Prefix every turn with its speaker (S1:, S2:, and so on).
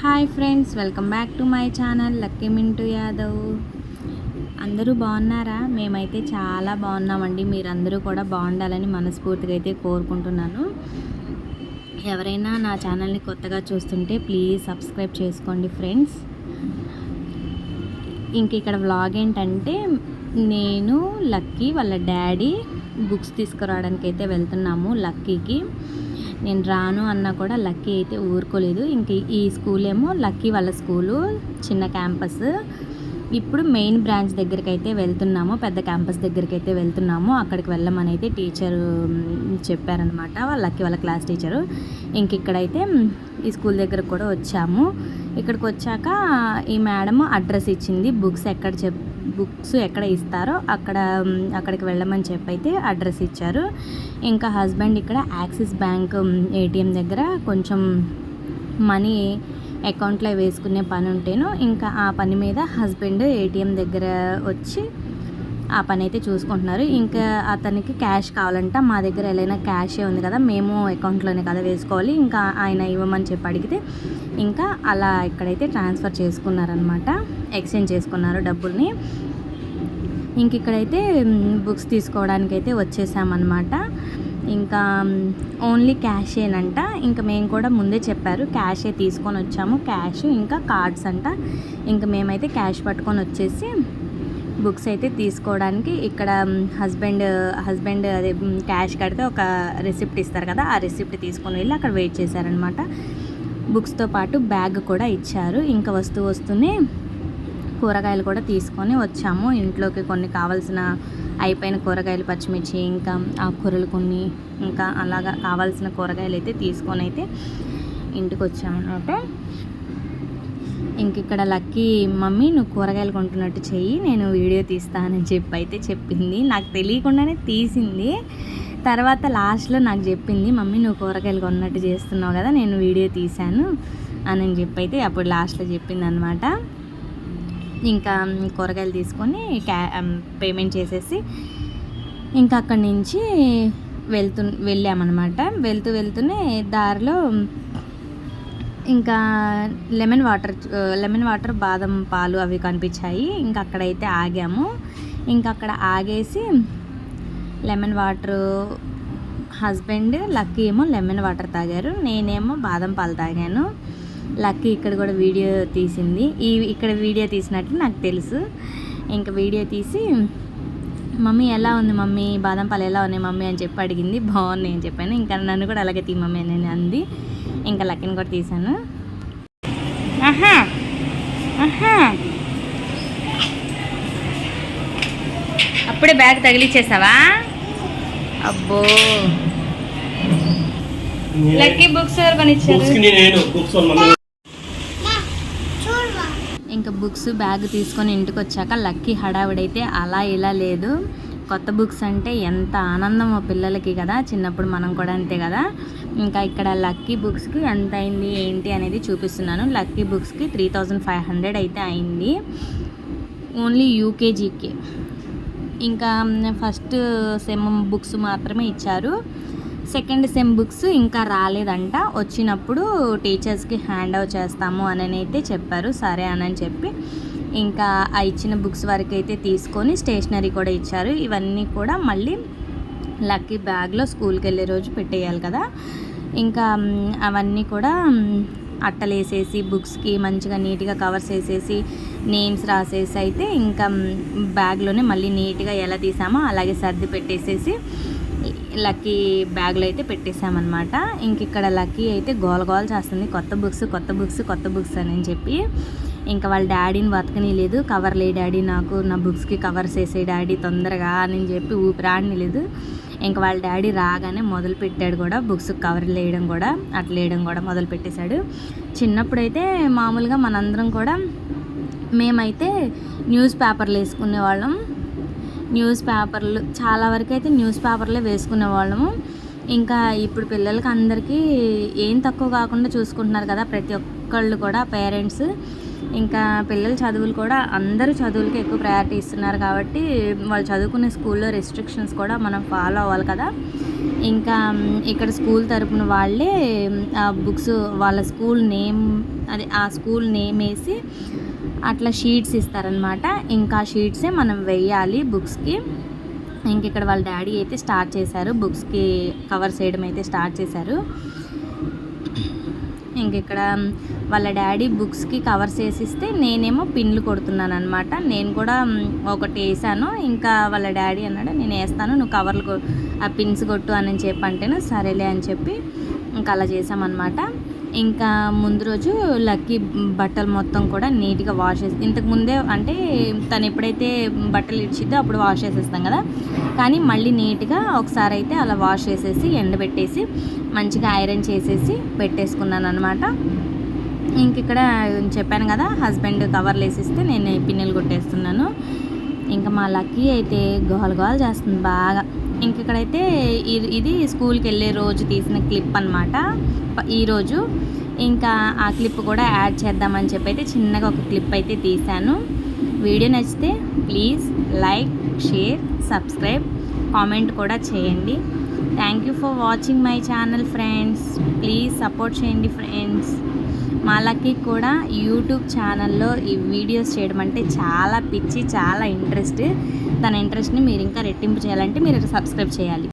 S1: Hi friends welcome back to my channel Lucky Mintu Yadav. అందరూ బాగున్నారా? మేమైతే చాలా బాగున్నామండి. మీరందరూ కూడా బాగుండాలని మనస్ఫూర్తిగా అయితే కోరుకుంటున్నాను. ఎవరైనా నా ఛానల్ని కొత్తగా చూస్తుంటే ప్లీజ్ సబ్స్క్రైబ్ చేసుకోండి ఫ్రెండ్స్. ఇంక ఇక్కడ వ్లాగ్ ఏంటంటే నేను లక్కీ వాళ్ళ డాడీ బుక్స్ తీసుకురావడానికి అయితే వెళ్తున్నాము లక్కీకి. నేను రాను అన్నా కూడా లక్కీ అయితే ఊరుకోలేదు. ఇంక ఈ స్కూల్ ఏమో లక్కీ వాళ్ళ స్కూలు చిన్న క్యాంపస్. ఇప్పుడు మెయిన్ బ్రాంచ్ దగ్గరికి అయితే వెళ్తున్నాము పెద్ద క్యాంపస్ దగ్గరికి అయితే వెళ్తున్నాము. అక్కడికి వెళ్ళమని అయితే టీచర్ చెప్పారనమాట లక్కీ వాళ్ళ క్లాస్ టీచరు. ఇంక ఇక్కడైతే ఈ స్కూల్ దగ్గర కూడా వచ్చాము. ఇక్కడికి వచ్చాక ఈ మేడం అడ్రస్ ఇచ్చింది బుక్స్ ఎక్కడ చెప్ బుక్స్ ఎక్కడ ఇస్తారో అక్కడ అక్కడికి వెళ్ళమని చెప్పి అయితే అడ్రస్ ఇచ్చారు. ఇంకా హస్బెండ్ ఇక్కడ యాక్సిస్ బ్యాంక్ ఏటీఎం దగ్గర కొంచెం మనీ అకౌంట్లో వేసుకునే పని ఉంటేను ఇంకా ఆ పని మీద హస్బెండ్ ఏటీఎం దగ్గర వచ్చి ఆ పని అయితే చూసుకుంటున్నారు. ఇంకా అతనికి క్యాష్ కావాలంట. మా దగ్గర ఎలా క్యాషే ఉంది కదా మేము అకౌంట్లోనే కదా వేసుకోవాలి. ఇంకా ఆయన ఇవ్వమని చెప్పి అడిగితే ఇంకా అలా ఇక్కడైతే ట్రాన్స్ఫర్ చేసుకున్నారనమాట ఎక్స్చేంజ్ చేసుకున్నారు డబ్బుల్ని. ఇంక ఇక్కడైతే బుక్స్ తీసుకోవడానికి అయితే వచ్చేసామన్నమాట. ఇంకా ఓన్లీ క్యాషేనంట. ఇంకా మేము కూడా ముందే చెప్పారు క్యాషే తీసుకొని వచ్చాము. క్యాష్ ఇంకా కార్డ్స్ అంట. ఇంకా మేమైతే క్యాష్ పట్టుకొని వచ్చేసి బుక్స్ అయితే తీసుకోవడానికి ఇక్కడ హస్బెండ్ హస్బెండ్ అదే క్యాష్ కడితే ఒక రిసిప్ట్ ఇస్తారు కదా ఆ రిసిప్ట్ తీసుకొని వెళ్ళి అక్కడ వెయిట్ చేశారనమాట బుక్స్తో పాటు బ్యాగ్ కూడా ఇచ్చారు. ఇంకా వస్తూ వస్తూనే కూరగాయలు కూడా తీసుకొని వచ్చాము. ఇంట్లోకి కొన్ని కావాల్సిన అయిపోయిన కూరగాయలు పచ్చిమిర్చి ఇంకా ఆకుకూరలు కొన్ని ఇంకా అలాగా కావాల్సిన కూరగాయలు అయితే తీసుకొని అయితే ఇంటికి వచ్చామన్నమాట. ఇంక ఇక్కడ లక్కీ మమ్మీ నువ్వు కూరగాయలు కొంటున్నట్టు చెయ్యి నేను వీడియో తీస్తానని చెప్పి అయితే చెప్పింది. నాకు తెలియకుండానే తీసింది. తర్వాత లాస్ట్లో నాకు చెప్పింది మమ్మీ నువ్వు కూరగాయలు కొన్నట్టు చేస్తున్నావు కదా నేను వీడియో తీశాను అని చెప్పి అయితే అప్పుడు లాస్ట్లో చెప్పింది అనమాట ఇంకా కూరగాయలు తీసుకొని క్యా పేమెంట్ చేసేసి ఇంకా అక్కడి నుంచి వెళ్తు వెళ్ళామన్నమాట వెళ్తూ వెళ్తూనే దారిలో ఇంకా లెమన్ వాటర్ లెమన్ వాటర్ బాదం పాలు అవి కనిపించాయి. ఇంకా అక్కడైతే ఆగాము. ఇంకా అక్కడ ఆగేసి లెమన్ వాటర్ హస్బెండ్ లక్కీ ఏమో లెమన్ వాటర్ తాగారు. నేనేమో బాదం పాలు తాగాను. లక్కీ ఇక్కడ కూడా వీడియో తీసింది. ఈ ఇక్కడ వీడియో తీసినట్లు నాకు తెలుసు. ఇంకా వీడియో తీసి మమ్మీ ఎలా ఉంది మమ్మీ? బాదం పాలు ఎలా ఉన్నాయి మమ్మీ? అని చెప్పి అడిగింది. బాగున్నాయి అని చెప్పాను. ఇంకా నన్ను కూడా అలాగే తీ మమ్మీ అని అంది. ఇంకా లక్కీని కూడా తీసాను ఆహా. ఆహా. అప్పుడే బ్యాగ్ తగిలిచ్చేసావా? అబ్బో. లక్కీ బుక్స్ కొనిచ్చారు? ఇంకా బుక్స్ బ్యాగ్ తీసుకొని ఇంటికి వచ్చాక లక్కీ హడావిడైతే అలా ఇలా లేదు. కొత్త బుక్స్ అంటే ఎంత ఆనందం ఆ పిల్లలకి కదా చిన్నప్పుడు మనం కూడా అంతే కదా. ఇంకా ఇక్కడ లక్కీ బుక్స్కి ఎంత అయింది ఏంటి అనేది చూపిస్తున్నాను. లక్కీ బుక్స్కి త్రీ థౌజండ్ ఫైవ్ హండ్రెడ్ అయితే అయింది. ఓన్లీ యూకేజీకి. ఇంకా ఫస్ట్ సెమ్ బుక్స్ మాత్రమే ఇచ్చారు. సెకండ్ సెమ్ బుక్స్ ఇంకా రాలేదంట. వచ్చినప్పుడు టీచర్స్కి హ్యాండ్ ఓవర్ చేస్తాము అని అయితే చెప్పారు. సరే అని చెప్పి ఇంకా ఆ ఇచ్చిన బుక్స్ వరకు అయితే తీసుకొని స్టేషనరీ కూడా ఇచ్చారు. ఇవన్నీ కూడా మళ్ళీ లక్కీ బ్యాగ్లో స్కూల్కి వెళ్ళే రోజు పెట్టేయాలి కదా. ఇంకా అవన్నీ కూడా అట్టలు వేసేసి బుక్స్కి మంచిగా నీట్గా కవర్స్ వేసేసి నేమ్స్ రాసేసి అయితే ఇంకా బ్యాగ్లోనే మళ్ళీ నీట్గా ఎలా తీసామో అలాగే సర్ది పెట్టేసేసి లక్కీ బ్యాగ్లో అయితే పెట్టేసామన్నమాట. ఇంక ఇక్కడ లక్కీ అయితే గోల గోల చేస్తుంది. కొత్త బుక్స్ కొత్త బుక్స్ కొత్త బుక్స్ అని చెప్పి. ఇంకా వాళ్ళ డాడీని బతకని లేదు కవర్ లే డాడీ నాకు నా బుక్స్కి కవర్స్ వేసే డాడీ తొందరగా అని చెప్పి ఊపిరాడని లేదు ఇంకా వాళ్ళ డాడీ రాగానే మొదలు పెట్టాడు కూడా బుక్స్ కవర్ వేయడం కూడా అట్లా వేయడం కూడా మొదలు పెట్టేశాడు. చిన్నప్పుడైతే మామూలుగా మనందరం కూడా మేమైతే న్యూస్ పేపర్లు వేసుకునే వాళ్ళం. న్యూస్ పేపర్లు చాలా వరకు అయితే న్యూస్ పేపర్లే వేసుకునే వాళ్ళము. ఇంకా ఇప్పుడు పిల్లలకి అందరికీ ఏం తక్కువ కాకుండా చూసుకుంటున్నారు కదా ప్రతి ఒక్కళ్ళు కూడా పేరెంట్స్. ఇంకా పిల్లల చదువులు కూడా అందరూ చదువులకి ఎక్కువ ప్రయారిటీ ఇస్తున్నారు కాబట్టి వాళ్ళు చదువుకునే స్కూల్లో రెస్ట్రిక్షన్స్ కూడా మనం ఫాలో అవ్వాలి కదా. ఇంకా ఇక్కడ స్కూల్ తరపున వాళ్ళే ఆ బుక్స్ వాళ్ళ స్కూల్ నేమ్ అదే ఆ స్కూల్ నేమ్ వేసి అట్లా షీట్స్ ఇస్తారనమాట ఇంకా షీట్సే మనం వెయ్యాలి బుక్స్కి. ఇంక ఇక్కడ వాళ్ళ డాడీ అయితే స్టార్ట్ చేశారు బుక్స్కి కవర్స్ వేయడం అయితే స్టార్ట్ చేశారు. ఇంక ఇక్కడ వాళ్ళ డాడీ బుక్స్కి కవర్స్ వేసిస్తే నేనేమో పిన్లు కొడుతున్నాను అనమాట నేను కూడా ఒకటి వేసాను. ఇంకా వాళ్ళ డాడీ అన్నాడు నేను వేస్తాను నువ్వు కవర్లు కొ- ఆ పిన్స్ కొట్టు అని చెప్పి అంటేనే సరేలే అని చెప్పి ఇంకా అలా చేసామన్నమాట. ఇంకా ముందు రోజు లక్కీ బట్టలు మొత్తం కూడా నీట్గా వాష్ చేసి ఇంతకు ముందే అంటే తను ఎప్పుడైతే బట్టలు ఇచ్చిద్దో అప్పుడు వాష్ చేసేస్తాం కదా. కానీ మళ్ళీ నీట్గా ఒకసారి అయితే అలా వాష్ చేసేసి ఎండబెట్టేసి మంచిగా ఐరన్ చేసేసి పెట్టేసుకున్నాను అనమాట ఇంక ఇక్కడ చెప్పాను కదా హస్బెండ్ కవర్లు వేసిస్తే నేను పిన్నెలు కొట్టేస్తున్నాను. ఇంకా మా లక్కీ అయితే గోల గోల చేస్తుంది బాగా. ఇంక ఇక్కడైతే ఇది- ఇది స్కూల్కి వెళ్ళే రోజు తీసిన క్లిప్ అనమాట ఈరోజు ఇంకా ఆ క్లిప్ కూడా యాడ్ చేద్దామని చెప్పి అయితే చిన్నగా ఒక క్లిప్ అయితే తీశాను. వీడియో నచ్చితే please like share subscribe comment కూడా చేయండి. Thank you for watching my channel friends. Please support చేయండి ఫ్రెండ్స్. మాలకి కూడా యూట్యూబ్ ఛానల్లో ఈ వీడియోస్ చేయడం అంటే చాలా పిచ్చి చాలా ఇంట్రెస్ట్. తన ఇంట్రెస్ట్ని మీరు ఇంకా రెట్టింపు చేయాలంటే మీరు సబ్స్క్రైబ్ చేయాలి.